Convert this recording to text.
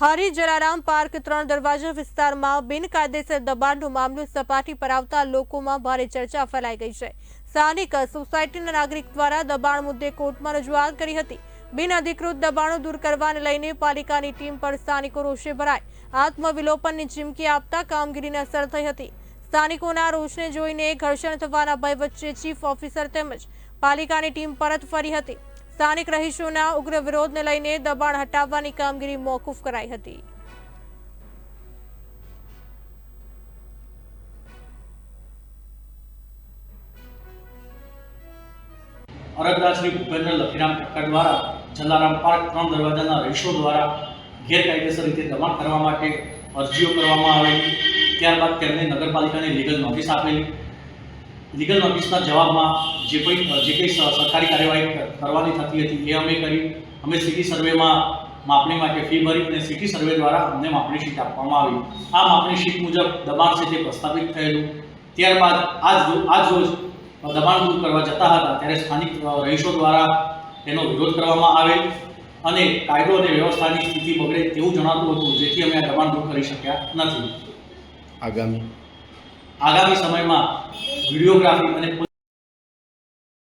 હરી Jalaram park ત્રણ દરવાજા વિસ્તારમાં બિનકાયદેસર દબાણનો મામલો સપાટી પર આવતા લોકોમાં ભારે ચર્ચા ફેલાઈ ગઈ છે. સ્થાનિક સોસાયટીના નાગરિક દ્વારા દબાણ મુદ્દે કોર્ટમાં રજૂઆત કરી હતી. બિન અધિકૃત દબાણો દૂર કરવાને લઈને પાલિકાની ટીમ પર સ્થાનિકો રોષે ભરાય. આત્મવિલોપનની ચીમકી આપતા કામગીરીને અસર થઈ હતી. સ્થાનિકોના રોષને જોઈને ઘર્ષણ થવાના ભય વચ્ચે ચીફ ઓફિસર તેમજ પાલિકાની ટીમ પરત ફરી હતી. સ્થાનિક રહીશોના ઉગ્ર વિરોધને લઈને દબાણ હટાવવાની કામગીરી મોકૂફ કરાઈ હતી. અરજદાર શ્રી ભૂપેન્દ્ર લખીરામ ઠક્કર દ્વારા જલારામ પાર્ક ત્રણ દરવાજાના રહીશો દ્વારા ગેરકાયદેસર રીતે દબાણ કરવા માટે અરજીઓ કરવામાં આવેલી. ત્યારબાદ તેમને નગરપાલિકાને લીગલ નોટિસ આપેલી. લીગલ નોટિસના જવાબમાં જે કોઈ જે કંઈ સરકારી કાર્યવાહી કરવાની થતી હતી એ અમે કરી. અમે સિટી સર્વેમાં માપણી માટે ફી ભરી અને સિટી સર્વે દ્વારા અમને માપણી શીટ આપવામાં આવી. આ માપણી શીટ મુજબ દબાણ છે તે પ્રસ્થાપિત થયેલું. ત્યારબાદ આજ આજ રોજ દબાણ દૂર કરવા જતા હતા ત્યારે સ્થાનિક રહીશો દ્વારા તેનો વિરોધ કરવામાં આવેલ અને કાયદો અને વ્યવસ્થાની સ્થિતિ બગડે તેવું જણાતું હતું, જેથી અમે આ દબાણ દૂર કરી શક્યા નથી. આગામી આગામી સમયમાં વિડીયોગ્રાફી અને